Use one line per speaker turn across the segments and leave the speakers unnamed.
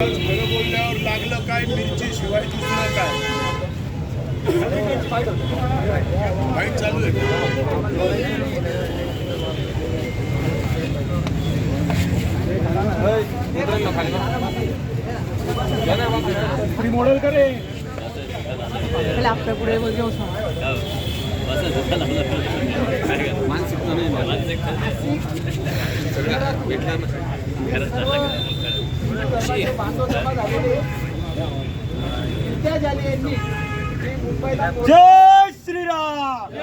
खरं बोलल्यावर लागलं काय मिरची शिवाय दुसरं काय फाईट चालू आहे प्री मॉडेल करे
आपल्या पुढे घेऊ
जय श्रीराम!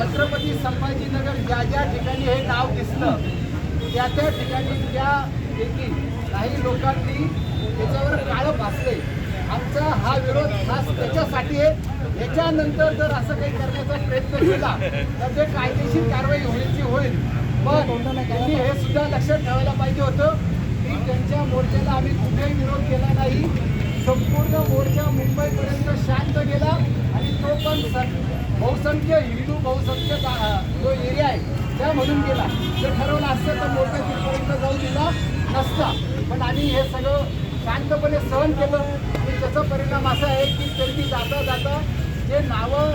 छत्रपती संभाजीनगर ज्या ज्या ठिकाणी हे नाव दिसलं त्या त्या ठिकाणी त्या देखील काही लोकांनी त्याच्यावर काळं भासले आमचा हा विरोध खास त्याच्यासाठी आहे. याच्यानंतर जर असं काही करण्याचा प्रयत्न केला तर ते कायदेशीर कारवाई होण्याची होईल. पण त्यांनी हे सुद्धा लक्षात ठेवायला पाहिजे होतं की त्यांच्या मोर्चाला आम्ही कुठेही विरोध केला नाही. संपूर्ण मोर्चा मुंबईपर्यंत शांत गेला आणि तो पण बहुसंख्य हिंदू बहुसंख्य जो एरिया आहे त्यामधून गेला. जर ठरवलं असतं तर मोर्चा तिथपर्यंत जाऊ दिला नसता. पण आम्ही हे सगळं शांतपणे सहन केलं. आणि त्याचा परिणाम असा आहे की त्यांनी जाता जाता जे नावं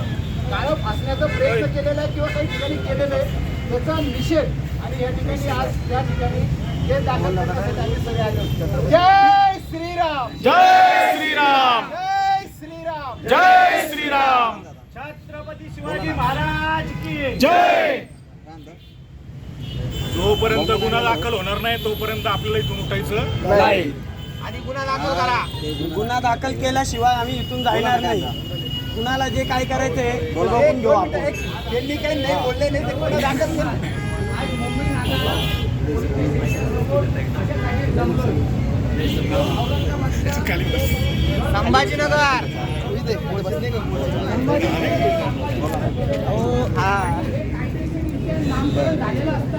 काळं फासण्याचा प्रयत्न केलेला आहे किंवा काही ठिकाणी केलेलं आहे त्याचा निषेध. आणि या ठिकाणी आज त्या ठिकाणी हे दाखल करण्यासाठी आम्ही सगळे आले होते. जय श्रीराम.
जय श्रीराम.
जय श्रीराम.
जय श्रीराम.
छत्रपती शिवाजी महाराज की
जय. जोपर्यंत गुन्हा दाखल होणार नाही तोपर्यंत आपल्याला इथून उठायचं नाही.
आणि गुन्हा दाखल करा.
गुन्हा दाखल केल्याशिवाय आम्ही इथून जाणार नाही. कुणाला जे काय करायचं आहे ते बघून घेऊ आपण.
त्यांनी काही नाही बोलले नाही ते दाखल केला. संभाजीनगर.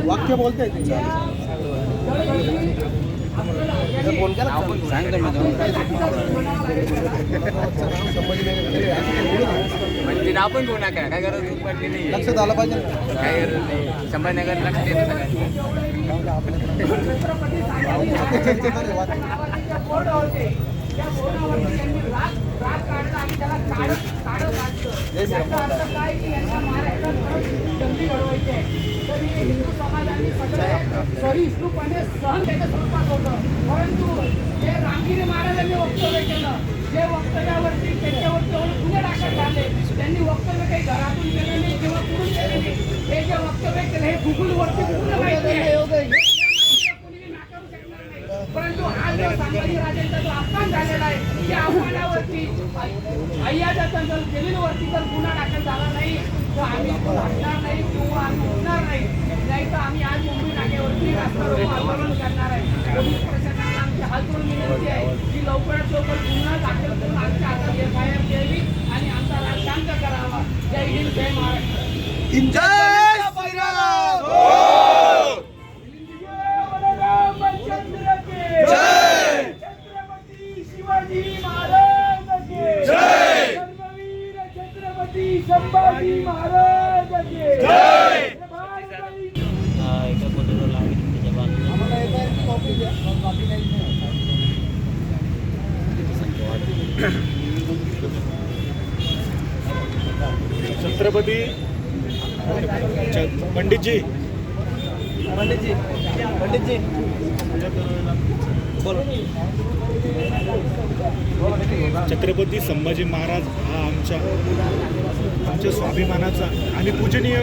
वाक्य बोलते
म्हणजे नाव पण घेऊ नका काय गरज पडली नाही
लक्षात आलं पाहिजे
काय गरज नाही संभाजीनगर लक्ष देत सगळ्यांनी
सहिष्णुपणे सहन त्याच्या स्वरूपात होतं. परंतु जे रामगिरी महाराजांनी वक्तव्य केलं जे वक्तव्यावरती त्याच्यावरती गुन्हे दाखल झाले त्यांनी वक्तव्य काही घरातून केलं नाही किंवा कुठून केलं नाही. हे जे वक्तव्य केलं हे गुगलवरती पूर्ण माहिती आहे हे मात्र कोणीही नाकारू शकणार नाही. परंतु हा जो संभाजी राजांचा जो अपमान झालेला आहे त्या जर जमीनवरती जर गुन्हा दाखल झाला नाही तर आम्ही हटणार नाही किंवा आम्ही उठणार नाही. नाही तर आम्ही आज मुंबई नाक्यावरती रास्ता रोको आंदोलन करणार आहे. पोलीस प्रशासनाला आमची हात विनंती आहे की लवकरात लवकर गुन्हा दाखल करून आमच्या हातात एफ आय आर द्यावी आणि आमचा शांत करावा. जय हिंद जय महाराष्ट्र छत्रपती शिवाजी महाराज के धर्मवीर छत्रपती संभाजी महाराज के
छत्रपती पंडितजी.
पंडितजी पंडितजी.
छत्रपती संभाजी महाराज हा आमच्या आमच्या स्वाभिमानाचा आणि पूजनीय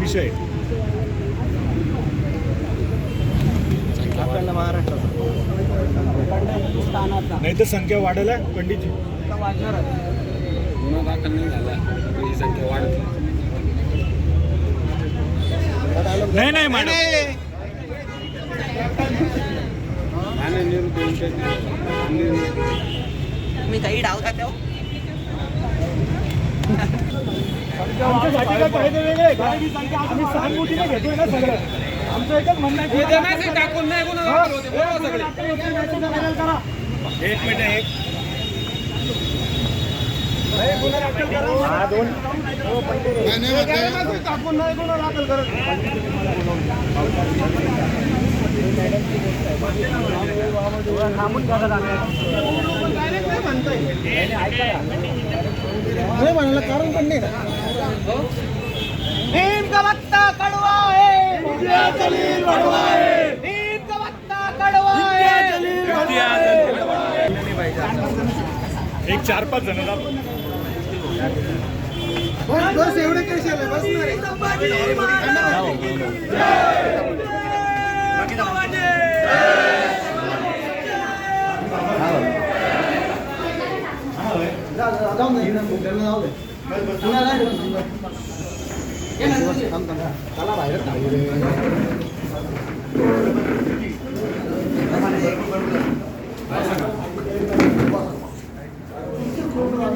विषय.
महाराष्ट्राचा.
नाही तर संख्या वाढेल पंडितजी.
वाढणार
गुन्हा दाखल नाही झाला ही संख्या वाढत.
नाही
मी काही डाव खाते
आमच्यासाठी काय कायदे वेगळे आहे का? आम्ही सहानुभूतीने घेतोय ना सगळं. आमचं एकच म्हणणं आहे की
टाकून नाही गुन्हा दाखल होते बोला सगळे
दाखल होते, याचं दाखल करा. एक मिनिट एक गुन्हा दाखल करा. दोन
नाही, नाही, नाही.
टाकून नाही गुन्हा दाखल करत थांबून घ्या जरा. नाही म्हणाला कारण पण नाही ना
भीम का वक्ता कड़वा
एक चार पाच जण.
बस एवढे केस आले बसणार आहे.
संभाजी महाराज
जा, जा, जाऊन दे. जाऊ दे. पुन्हा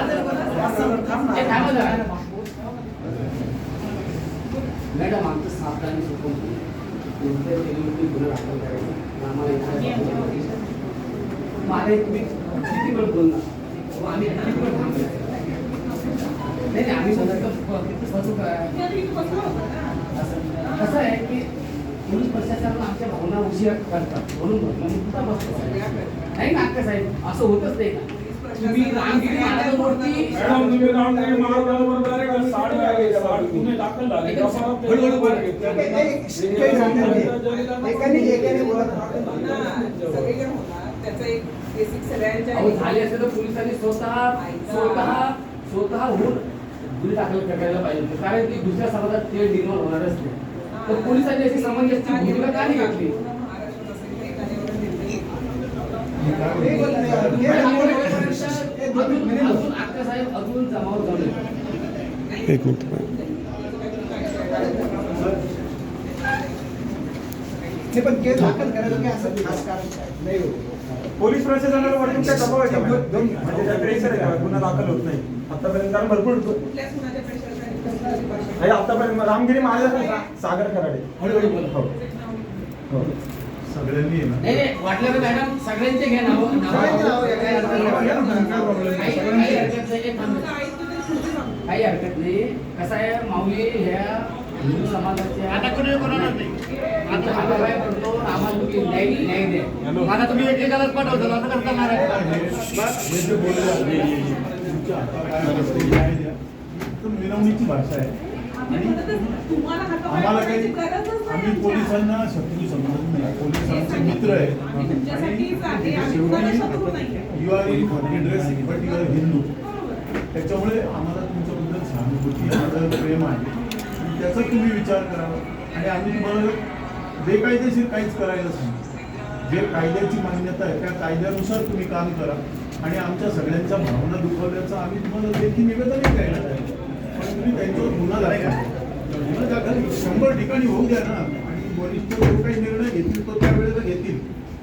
नाही बसणार. थांब, थांब.
मॅडम आमचं सावधानी सुटून कोणत्या आम्हाला मला मी किती वेळ बोलणार? आम्ही किती वेळ थांबलो नाही नाही आम्ही बसू काय असं कसं आहे की पोलीस प्रशासन आमच्या भावना उशिरा करतात. म्हणून म्हटलं मी कुठं बसतो? नाही ना अक्का साहेब? असं होतच नाही ना तुम्ही रामगिरी महाराजांवरती
तुम्ही.
एकाने बोलत
त्याचं एक बेसिक सगळ्यांच्या
अहो झाले असेल तर पोलिसांनी स्वतः स्वतः स्वतः होऊन गुन्हे दाखल करायला पाहिजे होते. कारण की दुसऱ्या समाजात ते निर्माण होणारच नाही तर पोलिसांनी अशी समंजसची भूमिका का नाही घेतली. अजून अजून आत्या साहेब अजून जमावर झाले
नाही, पण केस दाखल करायला काय असं खास कारण काय? नाही हो.
पोलीस प्रशासनाला वाटून काय दबाव आहे का मॅडम? म्हणजे त्या प्रेशर आहे का गुन्हा दाखल होत नाही. आतापर्यंत कारण भरपूर
कुठल्याच कुणाच्या प्रेशरचा
हे आतापर्यंत रामगिरी महाराज सागर कराडे.
हळूहळू बोला.
हो. हो.
सगळ्यांनी आहे ना
नाही नाही वाटलं तर मॅडम सगळ्यांचे घ्या नाव.
सगळ्यांचे नावं घ्या, काही हरकत नाही.
काही काही हरकत नाही. एक थांबा. काही हरकत नाही. कसं आहे माऊली ह्या हिंदू समाजाच्या आता कुणी आता काय करतो? आम्हाला तुम्ही आता तुम्ही पाठवतो असं
आहे, मिरवणीची भाषा आहे. आम्हाला काही आम्ही पोलिसांना शत्रू समजत नाही. पोलीस आमचे मित्र आहे. शेवटी you are in dress but you are Hindu त्याच्यामुळे आम्हाला तुमच्याबद्दल सहानुभूती आदर प्रेम आहे. आणि त्याचा तुम्ही विचार करावा. आणि आम्ही तुम्हाला बेकायदेशीर काहीच करायला सांगू जे कायद्याची मान्यता आहे त्या कायद्यानुसार तुम्ही काम करा. आणि आमच्या सगळ्यांच्या भावना दुखवल्याचं आम्ही तुम्हाला लेखी निवेदनही द्यायला आहे. पण तुम्ही त्यांच्यावर गुन्हा दाखल गुन्हा दाखल शंभर ठिकाणी होऊ द्या ना. आणि वरिष्ठ जो काही निर्णय घेतील तो त्यावेळेला घेतील.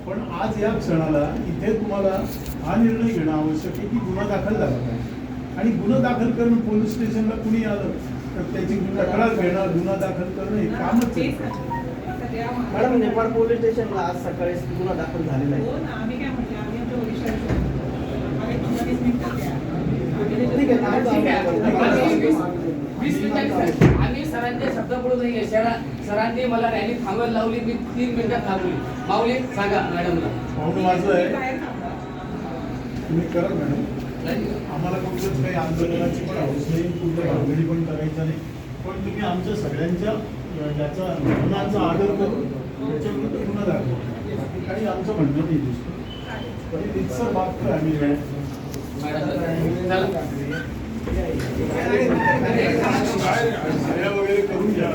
पण आज या क्षणाला इथे तुम्हाला हा निर्णय घेणं आवश्यक आहे की गुन्हा दाखल झाला पाहिजे. आणि गुन्हा दाखल करणं पोलीस स्टेशनला कुणी आलं तर त्याची तक्रार घेणं गुन्हा दाखल करणं हे कामच आहे.
मॅडम नेपाळ पोलीस स्टेशनला आज सकाळी गुन्हा दाखल झालेला आहे.
हो आम्ही
सरांचे शब्द पडू नाही सरा सरांनी मला रॅली थांबवायला लावली मी तीन मिनिटात थांबवली माऊली सांगा मॅडमला.
पाहुणं माझं आहे
बाहेर थांबा.
तुम्ही करा मॅडम. आम्हाला कुठलंच काही आंदोलनाची पण हौस नाही कुठल्या भानगडी पण करायचं नाही. पण तुम्ही आमच्या सगळ्यांच्या याचा मुलांचा आदर करून त्यांच्याविरुद्ध गुन्हा दाखल आणि आमचं म्हणणं नाही दिसतं. पण तिथसर मात्र आम्ही
वगैरे करून घ्या